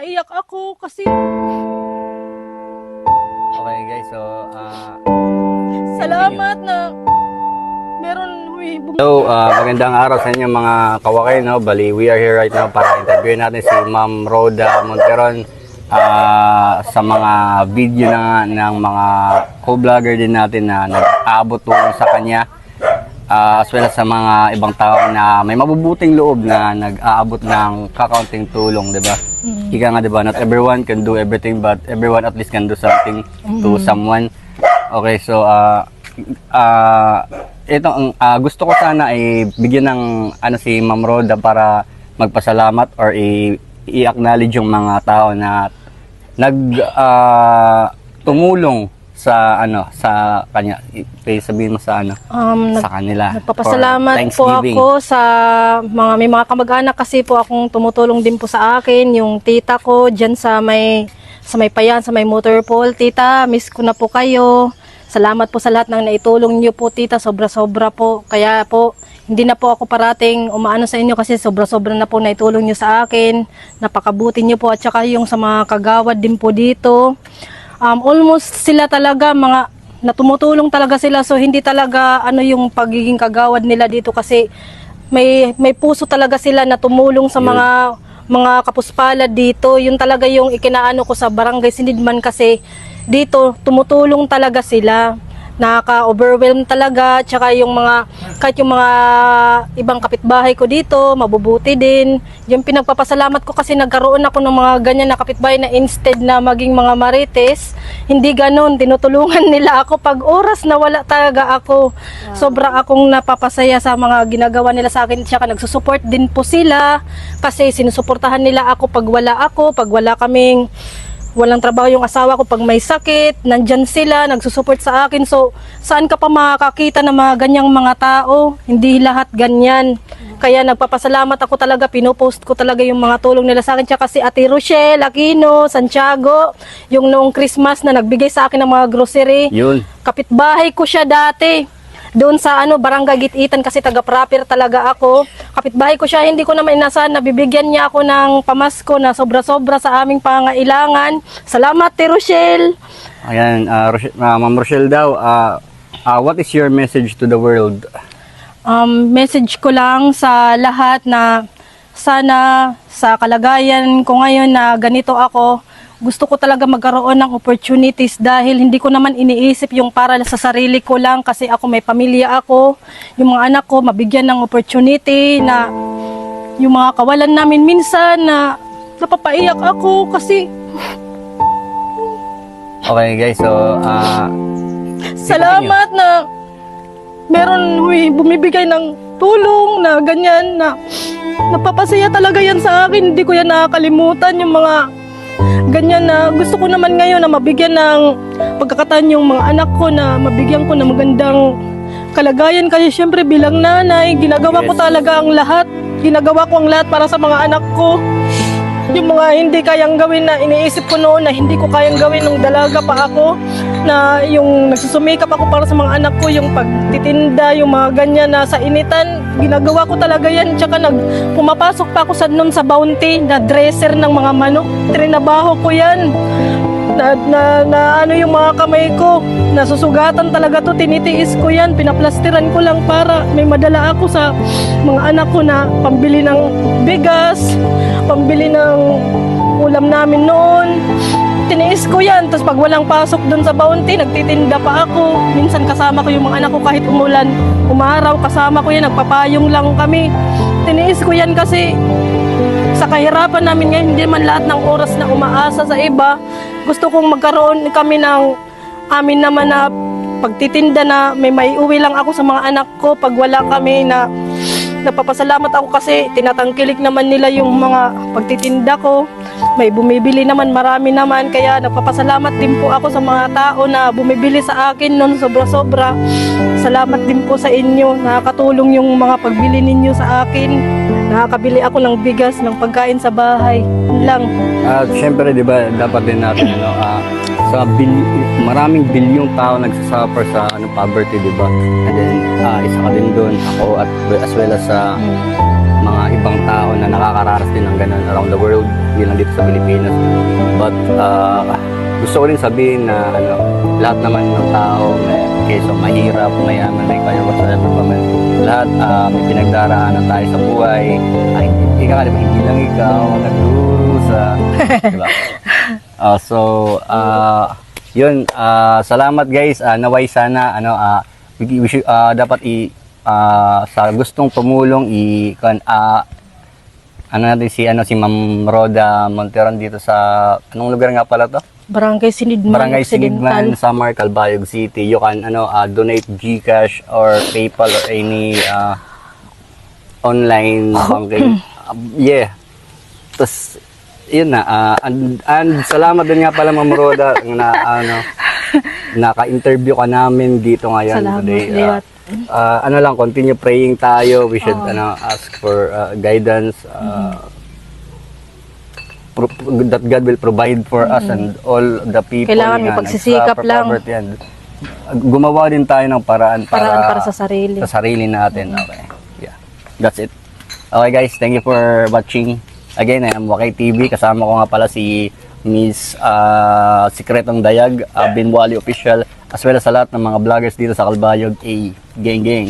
napapaiyak ako kasi Okay guys, so uh, salamat na meron bum- So, uh, magandang araw sa inyo mga kawakay, no? Bali, we are here right now para interview natin si Ma'am Rhoda Monteron uh, sa mga video na ng mga co-vlogger din natin na nag-aabot sa kanya uh, as well as sa mga ibang tao na may mabubuting loob na nag-aabot ng kakaunting tulong, di ba? Ika nga, di ba? Not everyone can do everything but everyone at least can do something to someone. Okay, so uh, uh, ito ang ah, gusto ko sana ay bigyan ng ano si Ma'am Roda para magpasalamat or i- i-acknowledge yung mga tao na nag ah, tumulong sa ano sa kanya sabihin mo sa ano um, sa kanila Nagpapasalamat po ako sa mga may mga kamag-anak kasi po akong tumutulong din po sa akin, yung tita ko diyan sa may sa may payan, sa may motor pool. Tita, miss ko na po kayo. Salamat po sa lahat ng naitulong niyo po, tita. Sobra-sobra po. Kaya po, hindi na po ako parating umaano sa inyo kasi sobra-sobra na po naitulong niyo sa akin. Napakabuti niyo po at saka yung sa mga kagawad din po dito. Um, almost sila talaga mga na tumutulong talaga sila. So hindi talaga ano yung pagiging kagawad nila dito kasi may may puso talaga sila na tumulong sa mga mga kapuspalad dito. Yun talaga yung ikinaano ko sa barangay Sinidman kasi dito tumutulong talaga sila nakaka-overwhelm talaga. Tsaka yung mga kahit yung mga ibang kapitbahay ko dito mabubuti din. Yung pinagpapasalamat ko kasi nagkaroon ako ng mga ganyan na kapitbahay na instead na maging mga marites hindi ganon tinutulungan nila ako pag oras na wala talaga ako. Sobra akong napapasaya sa mga ginagawa nila sa akin. Tsaka nagsusupport din po sila. Kasi sinusuportahan nila ako pag wala ako pag wala kaming walang trabaho yung asawa ko pag may sakit, nandyan sila, nagsusupport sa akin. So, saan ka pa makakita ng mga ganyang mga tao? Hindi lahat ganyan. Kaya nagpapasalamat ako talaga, pinopost ko talaga yung mga tulong nila sa akin. Tsaka si Ate Rochelle, Aquino, Santiago, yung noong Christmas na nagbigay sa akin ng mga grocery. yun Kapitbahay ko siya dati. Doon sa ano, Barangay Gititan kasi taga proper talaga ako. Kapitbahay ko siya, hindi ko naman inasahan na bibigyan niya ako ng pamasko na sobra-sobra sa aming pangailangan. Salamat, Te Rochelle. ayan uh, Rochelle, uh, Ma'am Rochelle daw uh, uh, what is your message to the world Um, message ko lang sa lahat na sana sa kalagayan ko ngayon na ganito ako, gusto ko talaga magkaroon ng opportunities dahil hindi ko naman iniisip yung para sa sarili ko lang kasi ako may pamilya ako, yung mga anak ko mabigyan ng opportunity na yung mga kawalan namin minsan na napapaiyak ako kasi okay guys so uh, Salamat na meron huy, bumibigay ng tulong na ganyan na napapasaya talaga yan sa akin. Hindi ko yan nakakalimutan yung mga ganyan na gusto ko naman ngayon na mabigyan ng pagkakataon yung mga anak ko na mabigyan ko ng magandang kalagayan. Kasi syempre bilang nanay ginagawa ko talaga ang lahat. Ginagawa ko ang lahat para sa mga anak ko yung mga hindi kayang gawin na iniisip ko noon na hindi ko kayang gawin nung dalaga pa ako na yung nagsusumikap ako para sa mga anak ko yung pagtitinda yung mga ganyan na sa initan ginagawa ko talaga yan. Tsaka nag pumapasok pa ako sa noon sa bounty na dresser ng mga manok. Trinabaho ko yan na, na, na ano yung mga kamay ko? Nasusugatan talaga to. Tinitiis ko yan. Pinaplastiran ko lang para may madala ako sa mga anak ko na pambili ng bigas pambili ng ulam namin noon. Tiniis ko yan. Tapos pag walang pasok doon sa bounty nagtitinda pa ako. Minsan kasama ko yung mga anak ko kahit umulan umaraw kasama ko yan. Nagpapayong lang kami. Tiniis ko yan kasi sa kahirapan namin ngayon, hindi man lahat ng oras na umaasa sa iba. Gusto kong magkaroon kami ng amin naman na pagtitinda na may may uwi lang ako sa mga anak ko pag wala kami na napapasalamat ako kasi tinatangkilik naman nila yung mga pagtitinda ko. May bumibili naman, marami naman. Kaya nagpapasalamat din po ako sa mga tao na bumibili sa akin noon sobra-sobra. Salamat din po sa inyo. Nakakatulong yung mga pagbili ninyo sa akin. Nakakabili ako ng bigas, ng pagkain sa bahay. Lang. At syempre, di ba, dapat din natin, ano, ah, sa bil maraming bilyong tao nagsasuffer sa ano, poverty, di ba? And then, ah, isa ka din doon, ako, at as well as sa mga ibang tao na nakakararas din ng ganun around the world hindi lang dito sa Pilipinas. But ah, gusto ko rin sabihin na ano, lahat naman ng tao, may keso mahirap, mayaman, may kaya whatsoever pa man. Lahat ah, may pinagdaraanan tayo sa buhay. Ay, ka diba, hindi lang ikaw nagdurusa. diba? Ah, so, ah, yun, ah, salamat guys. Ah, naway sana, ano, ah, we, we should, ah, dapat i, ah, sa gustong tumulong, i, kan, ah, ano natin si, ano, si Ma'am Roda Monteron dito sa, anong lugar nga pala to? Barangay Sinidman Barangay. Sinigman, Samar, Calbayog City. You can, ano, ah, donate GCash or PayPal or any, ah, online banking. Ah, yeah. Tapos, yun na. ah, and, and salamat din nga pala, Ma'am Roda, na ano, naka-interview ka namin dito ngayon Salamat, today. Liwat. ah, ano lang, continue praying tayo. We should ano, ask for ah, guidance. ah, pro- that God will provide for us and all the people Kailangan may pagsisikap lang. and gumawa din tayo ng paraan para, Paraan para sa sarili. sa sarili natin. Okay. Yeah. That's it. Okay guys, thank you for watching. Again, I am Wakay TV. Kasama ko nga pala si Miss uh, Sikretong Dayag, uh, Binwali Official, as well as sa lahat ng mga vloggers dito sa Kalbayog. A gang gang.